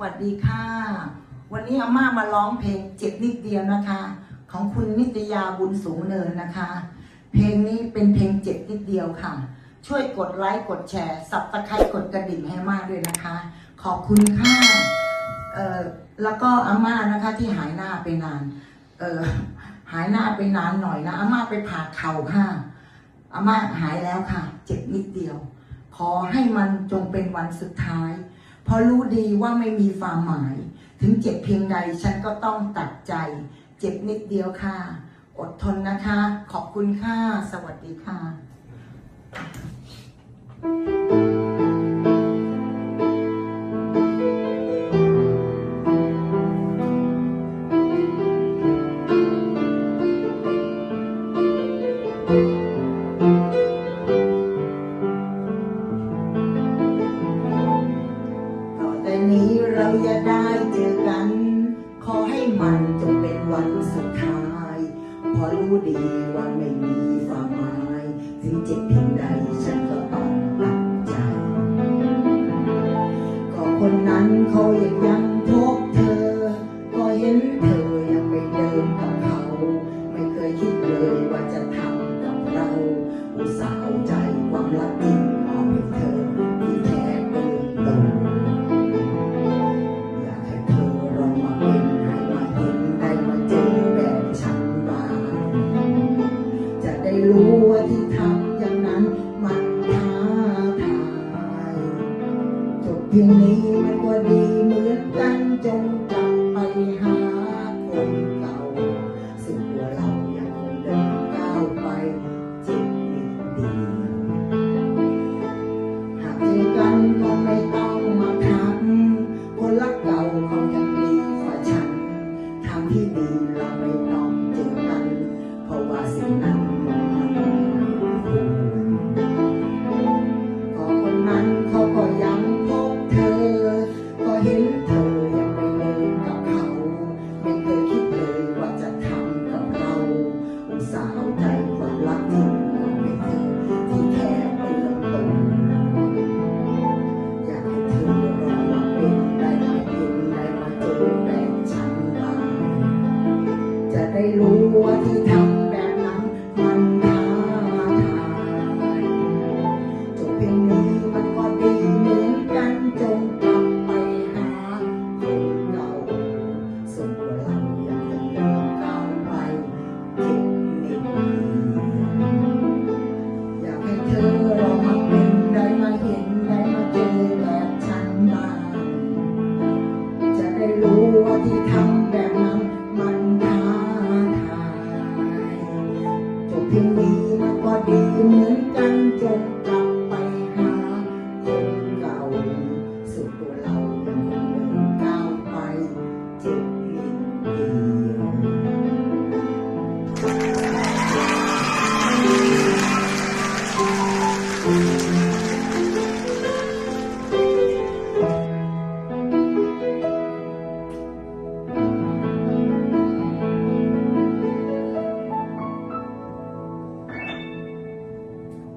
วัสดีค่ะ วันนี้อาม่ามาร้องเพลงเจ็บนิดเดียวนะคะ ของคุณนิตยาบุญสูงเนินนะคะ เพลงนี้เป็นเพลงเจ็บนิดเดียวค่ะ ช่วยกดไลค์กดแชร์สับตะไคร้กดกระดิ่งให้อาม่าด้วยนะคะ ขอบคุณค่ะเอ่อแล้วก็อาม่านะคะที่หายหน้าไปนานเออหายหน้าไปนานหน่อยนะอาม่าไปผ่าเข่าค่ะอาม่าหายแล้วค่ะ เจ็บนิดเดียว ขอให้มันจงเป็นวันสุดท้าย เพราะรู้ดีว่าไม่มีความหมาย ถึงเจ็บเพียงใดฉันก็ต้องตัดใจ เจ็บนิดเดียวค่ะ อดทนนะคะ ขอบคุณค่ะ สวัสดีค่ะ มันจงเป็นวันสุดท้ายเพอรู้ดีว่าไม่มีความหมายถึงเจ็บ รู้ว่าที่ทำอย่างนั้นมันท้าทายจบเพียงนี้มันก็ดีเหมือนกันจงกลับไปหาคนเก่าซึ่งตัวเรายังคงเดินก้าวไปเจ็บนิดเดียวหากเจอกันก็ไม่ต้องมาทักคนรักเก่าเขายังดีกว่าฉันทางที่ดีเราไม่ต้องเจอกันเพราะว่าสิ่งนั้น จะได้รู้ว่าที่ทำแบบนั้นมัน